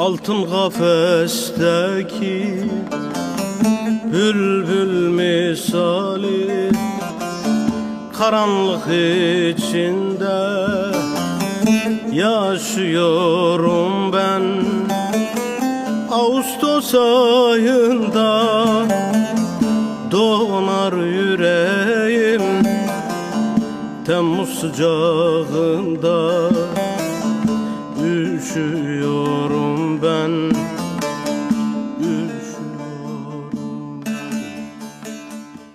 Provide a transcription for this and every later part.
Altın kafesteki Bülbül misali Karanlık içinde Yaşıyorum ben. Ağustos ayında Donar yüreğim Temmuz sıcağında Üşüyorum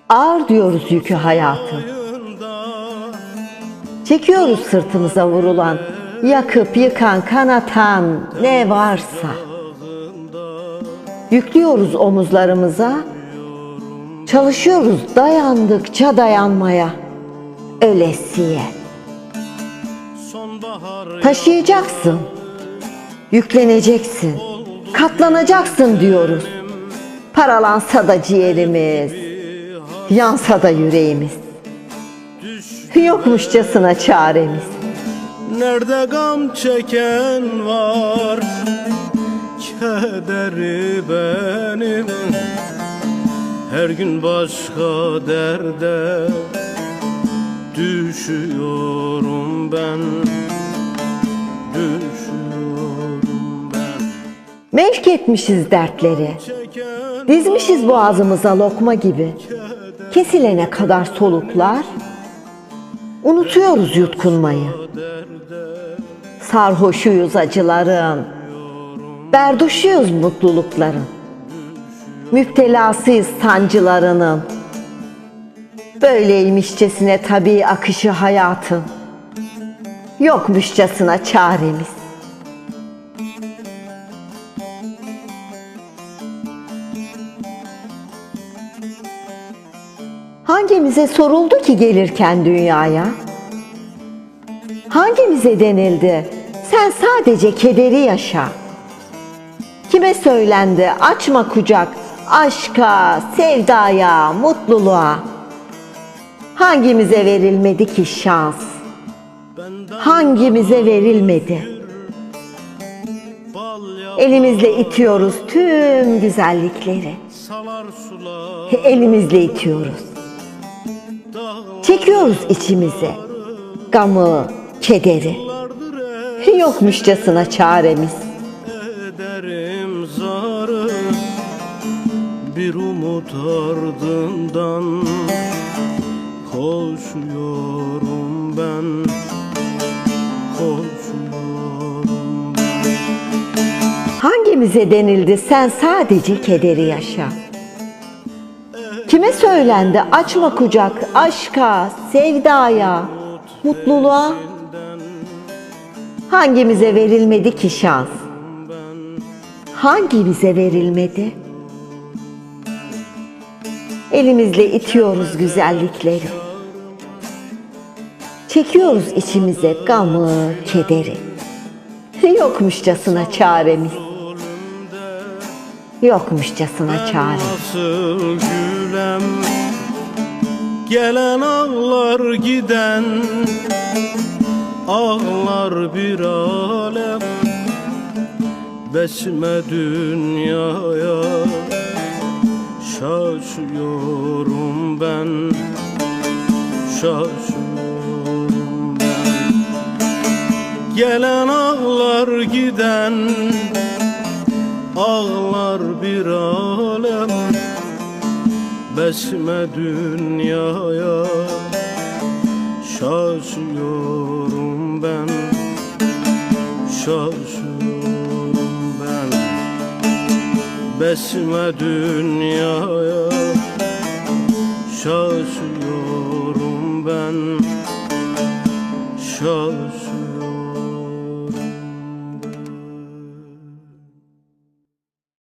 Ağır diyoruz yükü hayatın. Çekiyoruz sırtımıza vurulan, yakıp yıkan, kanatan ne varsa. Yüklüyoruz omuzlarımıza, çalışıyoruz dayandıkça dayanmaya. Ölesiye. Taşıyacaksın, yükleneceksin, katlanacaksın diyoruz. Paralansa da ciğerimiz, yansa da yüreğimiz. Yokmuşçasına çaremiz. Nerede gam çeken var Kederi benim Her gün başka derde Düşüyorum ben Düşüyorum ben Mevk etmişiz dertleri, dizmişiz boğazımıza lokma gibi. Kesilene kadar soluklar, unutuyoruz yutkunmayı. Sarhoşuyuz acıların, berduşuyuz mutlulukların. Müptelasıyız sancılarının. Böyleymişçesine tabii akışı hayatın. Yokmuşçasına çaremiz. Hangimize soruldu ki gelirken dünyaya? Hangimize denildi? Sen sadece kederi yaşa. Kime söylendi? Açma kucak aşka, sevdaya, mutluluğa. Hangimize verilmedi ki şans? Hangimize verilmedi? Elimizle itiyoruz tüm güzellikleri. Elimizle itiyoruz. Çekiyoruz içimize gamı, kederi. Yokmuşçasına çaremiz. ederim zarı Bir umut ardından Koşuyorum ben Koşuyorum Hangimize denildi sen sadece kederi yaşa? Kime söylendi açma kucak aşka, sevdaya, mutluluğa? Hangimize verilmedi ki şans? Hangimize verilmedi? Elimizle itiyoruz güzellikleri. Çekiyoruz içimize gamı, kederi. Yokmuşçasına çaremiz. Yokmuşçasına çare. Nasıl gülem? Gelen ağlar giden Ağlar bir alem. Besme dünyaya Şaşıyorum ben Şaşıyorum ben. Gelen ağlar giden Ağlar bir alem Besme dünyaya. Şaşıyorum ben Şaşıyorum ben. Besme dünyaya Şaşıyorum ben Şaşıyorum